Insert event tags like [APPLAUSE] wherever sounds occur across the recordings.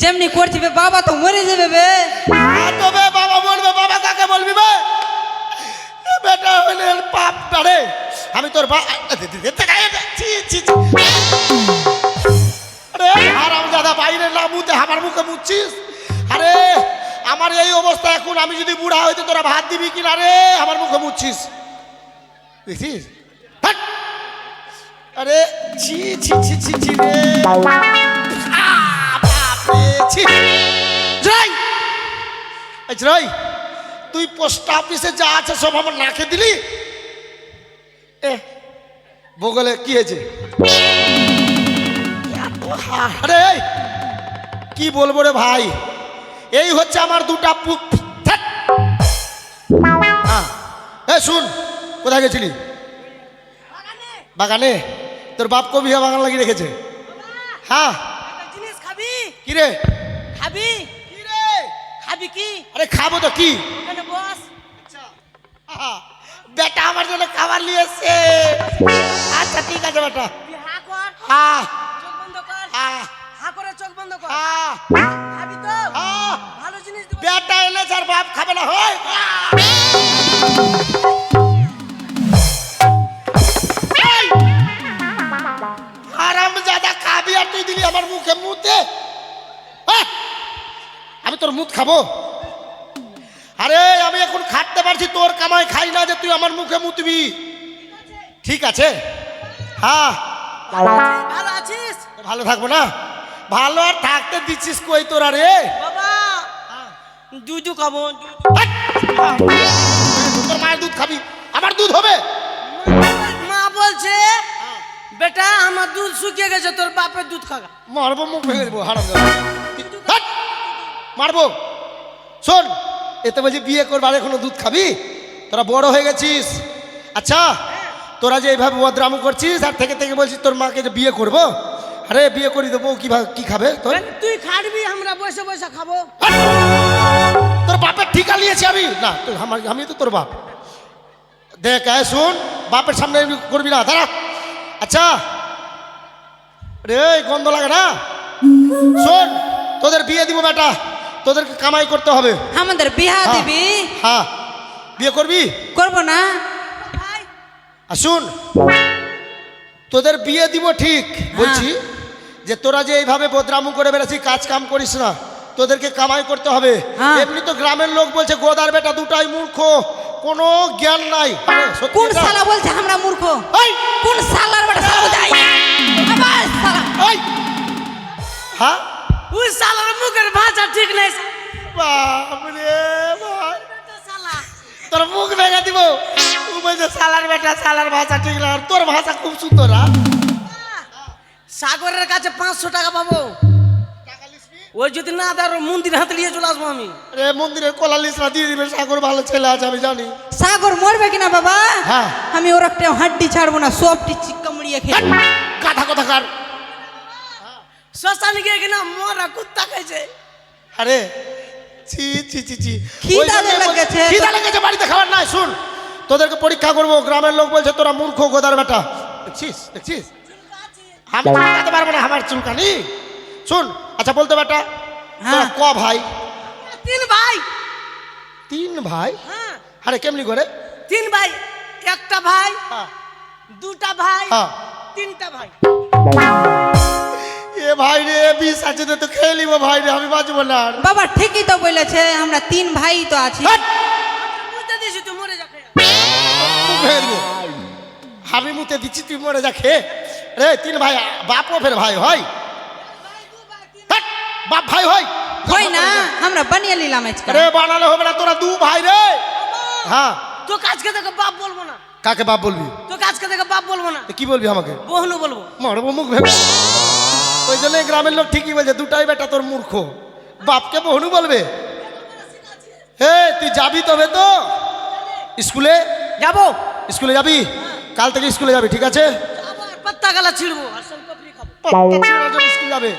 যেমনি করছিবে বাবা তো মরে যাবে বে। তবে বাবা বলবে বাবা কাকে বলবি বে? বেটা আমি তোর বা। আরে, হারাম দাদা আরে, আমার এই অবস্থা এখন, আমি যদি বুড়া তোরা ভাত দিবি কিনা রে? দেখছিস! আরে, ছি ছি ছি ছি ছি রে। বাপরে, জয় জয় তুই পোস্ট অফিসে যা আছে সব আমার নাকে দিলি? এ বগলে কি হয়েছে? আরে কি বলব রে ভাই? এই হচ্ছে আমার দুটা। হ্যাঁ শুন কোথায় গেছিলি? বাগানে। তোর বাপ কবি বাগান লাগিয়ে রেখেছে। হ্যাঁ কি রে খাবি? কি রে খাবি কি? আরে খাব তো কি? এখানে বস? আহা, বেটা আমার জন্য খাবার নিয়ে এসছে। আচ্ছা ঠিক আছে বেটা। হা কর। হ্যাঁ চোখ বন্ধ কর। হ্যাঁ হা করে চোখ বন্ধ কর। হ্যাঁ খাবি তো? হ্যাঁ ভালো জিনিস দিব। বেটা এলে যার বাপ খাবে না হয় আরাম জাদা খাবি আর তুই দিলি আমার মুখে মুতে? আমি তোর মুখ খাব? আরে আমি এখন খাটতে পারছি তোর কামাই খাই না যে তুই আমার মুখে মুতবি ঠিক আছে? হ্যাঁ। ভালো আছিস? ভালো থাকব না? ভালো আর থাকতে দিচ্ছিস কই তোরা রে? বাবা দুধু খাব! তোর মায়ের দুধ খাবি। আমার দুধ হবে? মা বলছে বেটা আমার দুধ শুকিয়ে গেছে তোর বাপের দুধ খাগা। মারবো মুখ ভেঙে দেবো হারাম! মারবো। শোন এতে বলছি বিয়ে করবার এখনও দুধ খাবি? তোরা বড় হয়ে গেছিস। আচ্ছা তোরা যে এইভাবে বদরামু করছিস আর থেকে থেকে বলছিস তোর মাকে যে বিয়ে করব? আরে বিয়ে করি দেবো কি ভা- কি খাবে তোর? তুই খাটবি আমরা বসে বসে খাব। তোর বাপের ঠিকা নিয়েছি আমি। না তুই আমার আমি তো তোর বাপ। দেখ শুন বাপের সামনে করবি না দাঁড়া। আচ্ছা রে গন্ধ লাগে না। শোন তোদের বিয়ে দিব বেটা। তোদেরকে কামাই করতে হবে। আমাদের বিহা হ্যাঁ, দিবি। হ্যাঁ বিয়ে করবি? করব না। শুন তোদের বিয়ে দিব ঠিক বলছি যে তোরা যে এইভাবে বদরামু করে বেড়াচ্ছি কাজ কাম করিস না তোদেরকে কামাই করতে হবে। হ্যাঁ। এমনি তো গ্রামের লোক বলছে গোদার বেটা দুটাই মূর্খ কোনো জ্ঞান নাই। কোন শালা বলছে আমরা মূর্খ? কোন শালার বেটা শালা। হ্যাঁ? ওই শালার মুখের ভাষা ঠিক নাই বাপরে তোর মুখ ভেঙে দিব। বলছে সালার বেটা সালার ভাষা ঠিক না তোর ভাষা খুব সুন্দর? সাগরের কাছে পাঁচশো টাকা পাবো। ওই যদি না দেয় মন্দির হাতে নিয়ে চলে আসব আমি। রে মন্দিরের কলা লিসরা দিয়ে দিবে। সাগর ভালো ছেলে আছে আমি জানি। সাগর মরবে কিনা বাবা? হ্যাঁ। আমি ওর একটা হাড্ডি ছাড়বো না সবটি চিক্কা মুড়িয়ে খেয়ে। গাধা কথা কার শ্মশানে গিয়ে কিনা মরা কুত্তা খাইছে। আরে ছি ছি ছি ছি। খিদা লেগেছে। খিদা লেগেছে বাড়িতে খাবার নাই শুন। তোদেরকে পরীক্ষা করব গ্রামের লোক বলছে তোরা মূর্খ গোদার বেটা। দেখছিস দেখছিস? আমি চুলকাতে পারব না আমার চুলকানি। শুন আচ্ছা বলতে বেটা তোরা হ্যাঁ। ক ভাই? তিন ভাই। তিন ভাই? হ্যাঁ। আরে কেমনি করে? তিন ভাই একটা ভাই হ্যাঁ। দুটা ভাই হ্যাঁ। তিনটা ভাই। ভাই রে বিষ আছে তো তো খেয়ে নিবো ভাই রে আমি বাঁচবো না। বাবা ঠিকই তো বলেছে আমরা তিন ভাই তো আছি। আমি মুতে দিচ্ছি তুই মরে যা খেয়ে। রে তিন ভাই বাপও ফের ভাই হয়! বাপ ভাই হয়। হয় না আমরা বানিয়ে নিলাম আজকে। রে বানালে হবে না তোরা দু ভাই রে। হ্যাঁ। তো কাজকে দেখে বাপ বলব না। কাকে বাপ বলবি? তো কাজকে দেখে বাপ বলব না। কি বলবি আমাকে? বহনু বলব। মরবো মুখ ভেবে। ওই জন্য গ্রামের লোক ঠিকই বলছে দুটাই বেটা তোর মূর্খ। বাপকে বহুনু বলবে? হে তুই যাবি তবে তো। স্কুলে? যাব। স্কুলে যাবি? কাল থেকে স্কুলে যাবি ঠিক আছে? পাত্তা গালা ছিড়বো আর সোনপাপড়ি খাব। পাত্তা ছেড়ার জন্য স্কুল যাবে।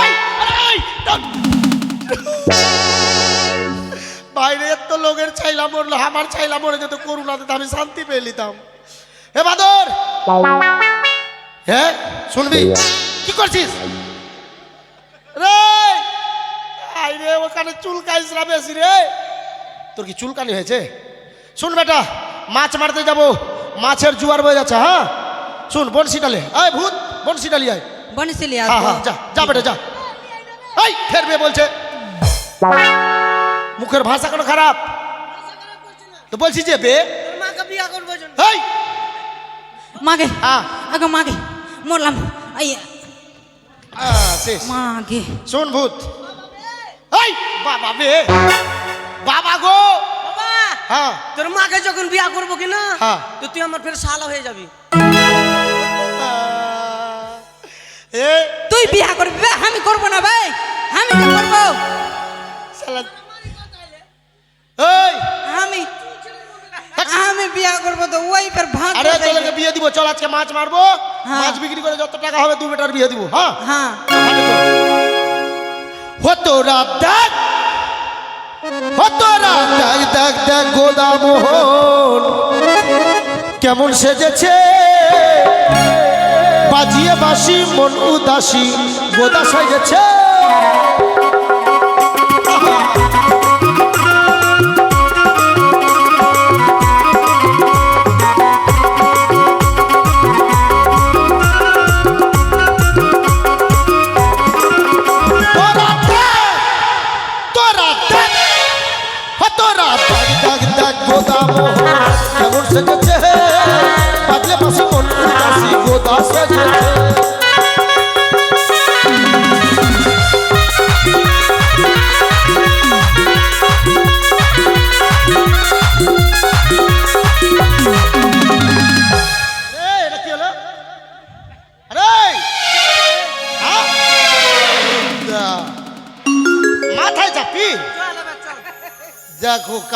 ওই, এই, বাইরে এত লোকের ছাইলা মরলো আমার ছাইলা মরে যেত করুণাতে তো আমি শান্তি পেয়ে নিতাম। হে বাদর! হ্যাঁ শুনবি? কি করছিস? রে! ভাই রে ওখানে চুলকাইস না বেশি রে। তোর কি চুলকানি হয়েছে? শুন বেটা মাছ মারতে যাব। মাছের জুয়ার বয়ে যাচ্ছে হ্যাঁ? শুন বনশি ডালে। আয় ভূত বনশি ডালি আয়। বনশিলি হ্যাঁ আসব। হ্যাঁ যা যা বেটা যা। এই ফের বিয়ে বলছে। মুখের ভাষা কোনো খারাপ? তো বলছি যে বে। মাকে বিয়া করব এই মাগে হ্যাঁ। আগে মাগে মরলাম। আই আহ, শেষ। মাগে শোন ভূত। এই বাবা বে। বাবা গো। বাবা। হ্যাঁ তোর মাকে যখন বিয়া করব কি না হ্যাঁ। তো তুই আমার ফের শালা হয়ে যাবি। এ। তুই বিয়া করবি? আমি করব না ভাই আমি তো করব? শালা। এই। বিয়া করব তো ওই ফের ভাগ আরে তোকে বিয়ে দিব চল আজকে মাছ মারবো। হ্যাঁ। মাছ বিক্রি করে যত টাকা হবে দু বেটার বিয়ে দিব হ্যাঁ? হ্যাঁ। চল। হতো রাত দেখ হতো রাত দেখ দেখ দেখ গোদামোহন কেমন সেজেছে। বাজিয়ে বাসি মন উদাসী গোদা সেজেছে।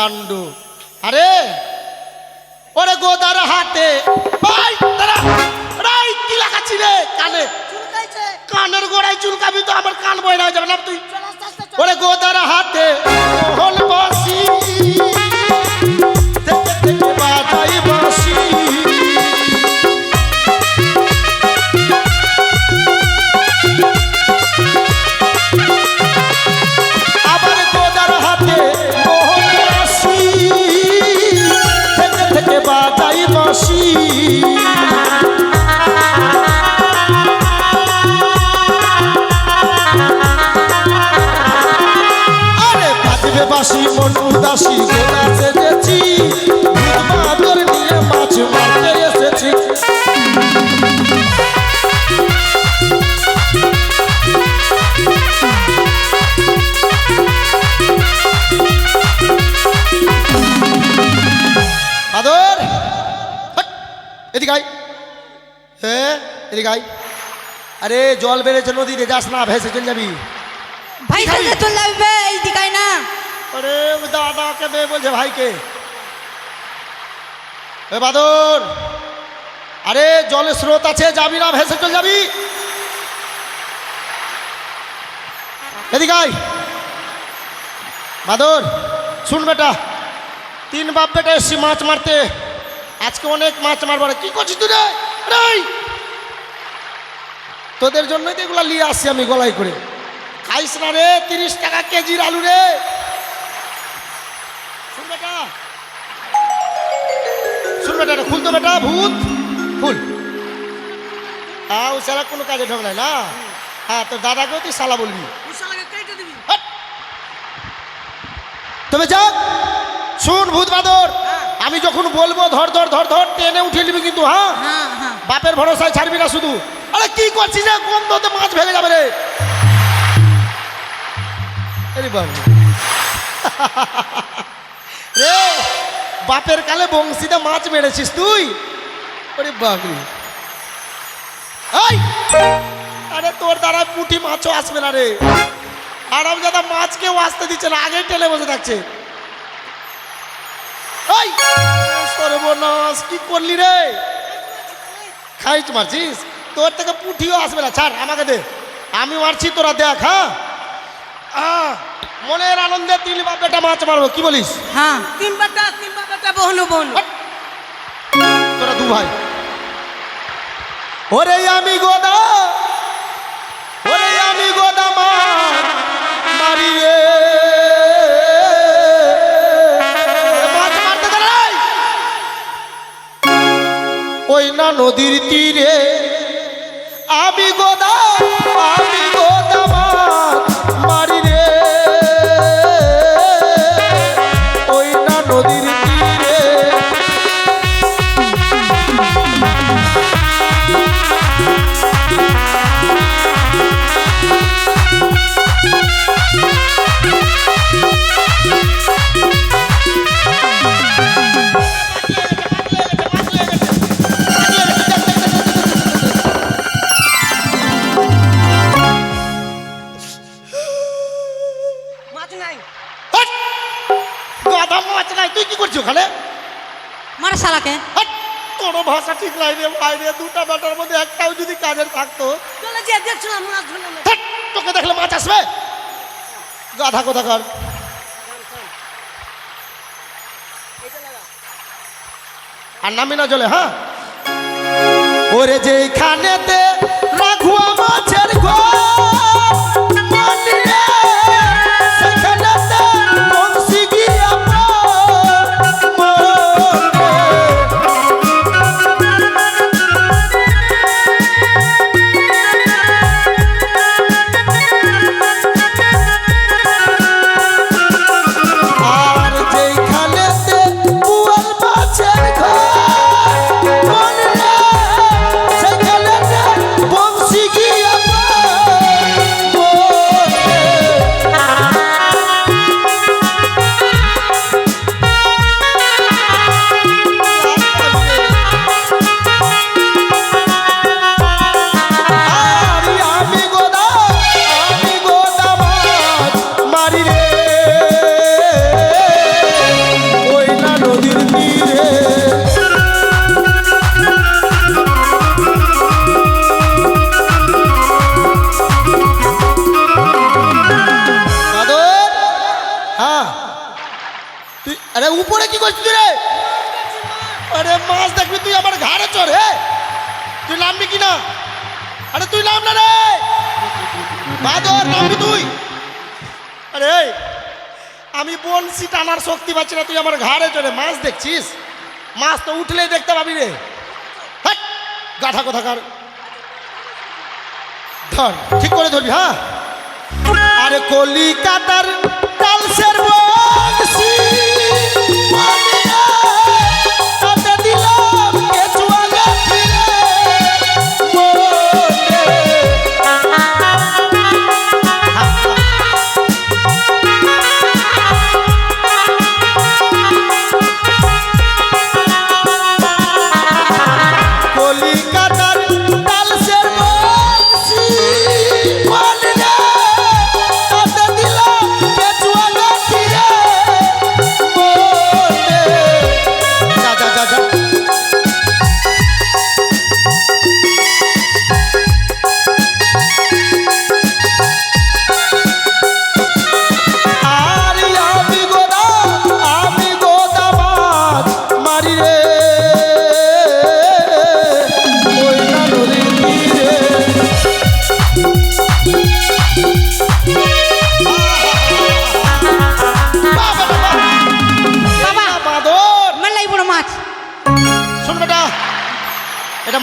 কাণ্ড। বাজবে বাসি মন উদাসী গোলা সেজেছি বাদর নিয়ে মাছ মারতে এসেছি। হট, এদিকে আয়। হ্যাঁ এদিকে আয়। আরে জল বেড়েছে নদীতে যাস না ভেসে চলে যাবি। ভাই? সাথে চলে যাবি বে এই দিকাই না। দাদাকে দে বলছে ভাইকে। এ বাদর, আরে জলের স্রোত আছে, যাবি না, ভেসে চল যাবি। এদিকে আয়। বাদর, শুন বেটা, তিন বাপ বেটা এসছি মাছ মারতে। আজকে অনেক মাছ মারবার কি করছিস তুই রে? তোদের জন্যই তো এগুলো নিয়ে আসছি আমি গলায় করে। খাইস না রে, তিরিশ টাকা কেজির আলু রে। শুন বেটা এটা খুলতো বেটা ভূত। খুল। হ্যাঁ ও সালা কোনো কাজে ঢোক নাই না? হ্যাঁ তোর দাদাকেও তুই সালা বলবি। হাট! তবে যাক শুন ভূত বাদর আমি যখন বলব ধর ধর ধর ধর টেনে উঠিয়ে নিবি কিন্তু হ্যাঁ? হ্যাঁ হ্যাঁ। বাপের ভরসায় ছাড়বি না শুধু। আরে কি করছিস রে? গন্ধতে মাছ ভেঙে যাবে রে। আরে বাবু। [LAUGHS] বাপের কালে বংশীতে মাছ মেরেছিস তুই? আরে তোর দ্বারা পুঁটি মাছও আসবে না রে। আরাম দাদা, মাছ কেউ আসতে দিচ্ছে না আগে টেলে বসে থাকছে। সর্বনাশ, কি করলি রে? খাইছ মারছিস? তোর থেকে পুঁটিও আসবে না, ছাড়, আমাকে দে। আমি মারছি, তোরা দেখ হ্যাঁ? মনের আনন্দে তিন বা বেটা মাছ মারবো কি বলিস? হ্যাঁ তিন বেটা তিন বা বেটা বহনু বোন। তোরা দু ভাই। ওরে আমি গোদা ওরে আমি গোদা মা মারিয়ে ওই না নদীর তীরে আমি গোদা নাই। গাধা মাছ নাই। তুই কি করছিস ওখানে? মারা শালাকে। তোর ভাষা ঠিক নাই রে ভাই রে। দুটা বাটার মধ্যে একটাও যদি কাজের থাকতো। চলে যে দেখছিলাম মাছ ধরলাম তোকে দেখলে মাছ আসবে? গাধা কোথাকার? আর নামি না জলে হ্যাঁ? ওরে যেখানেতে রাখুয়া মাছের আরে উপরে কি করছিস রে? আরে মাছ দেখবি তুই আমার ঘাড়ে চড়, হে? তুই নামবি কি না আরে তুই নাম না রে! বাদর, নামবি তুই? আরে আমি বনশি টানার শক্তি পাচ্ছি না, তুই আমার ঘাড়ে চড়ে মাছ দেখছিস? মাছ তো উঠলেই দেখতে পাবি রে। গাঠা কোথাকার? ধর, ঠিক করে ধরবি হ্যাঁ? আরে কলিকাতার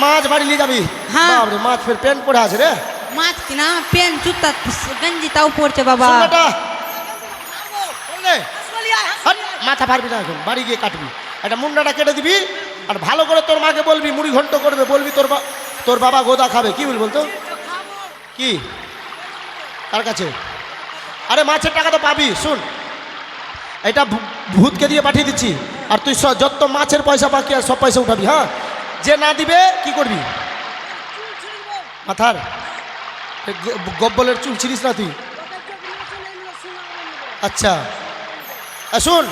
মাছ বাড়ি নিয়ে যাবি? হ্যাঁ। বাপরে মাছ ফের প্যান্ট পরে আছে রে। মাছ কিনা? পেন জুতা গঞ্জি তাও পড়ছে বাবা। মাথা পারবি না এখন বাড়ি গিয়ে কাটবি। একটা মুন্ডাটা কেটে দিবি আর ভালো করে তোর মাকে বলবি মুড়ি ঘন্ট করবে বলবি তোর তোর বাবা গোদা খাবে কি বলবি বলতো? কি? কার কাছে? আরে মাছের টাকা তো পাবি শুন। এটা ভূতকে দিয়ে পাঠিয়ে দিচ্ছি আর তুই যত মাছের পয়সা বাকি আর সব পয়সা উঠাবি হ্যাঁ? যে না দিবে কি করবি? মাথার? গব্বলের চুল ছিড়িস না তুই? আচ্ছা। শুন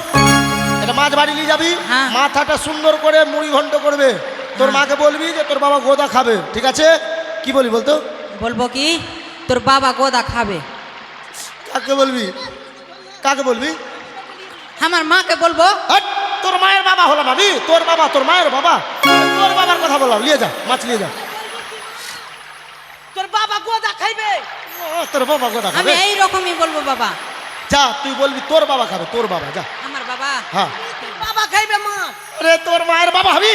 এটা মাছ বাড়ি নিয়ে যাবি হ্যাঁ। মাথাটা সুন্দর করে মুড়ি ঘন্ট করবে। তোর মাকে বলবি যে তোর বাবা গোদা খাবে ঠিক আছে? কি বলি বলতো? বলব কি? তোর বাবা গোদা খাবে। কাকে বলবি? কাকে বলবি? আমার মাকে বলব। হাট, তোর মায়ের বাবা হলাম আমি তোর বাবা তোর মায়ের বাবা। তোর বাবার কথা বললাম নিয়ে যা মাছ নিয়ে যা। তোর বাবা গোদা খাইবে? তোর বাবা গোদা আমি খাবে? এই রকমই বলব বাবা। যা তুই বলবি তোর বাবা খাবে তোর বাবা যা। আমার বাবা? হ্যাঁ। বাবা খাইবে মা আরে তোর মায়ের বাবা হবি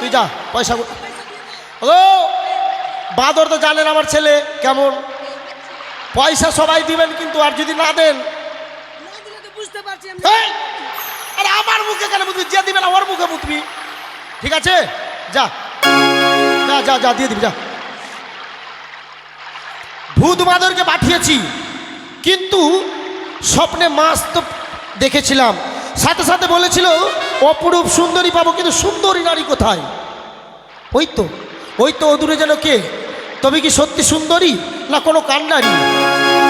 তুই যা পয়সা ও বাঁদর তো জানেন আমার ছেলে কেমন? পয়সা সবাই দিবেন কিন্তু আর যদি না দেন বুঝতে পারছি আরে আমার মুখে কেন বুঝবি? যে দিবে না, ওর মুখে বুঝবি। ঠিক আছে? যা। যা যা যা, দিয়ে দিবি, যা। ভূত বাঁদরকে পাঠিয়েছি, কিন্তু স্বপ্নে মাছ তো দেখেছিলাম। সাথে সাথে বলেছিল, অপরূপ সুন্দরী পাবো, কিন্তু সুন্দরী নারী কোথায়? ওই তো ওই তো দূরে যেন কে? তবে কি সত্যি সুন্দরী, না কোনো কান্ডারি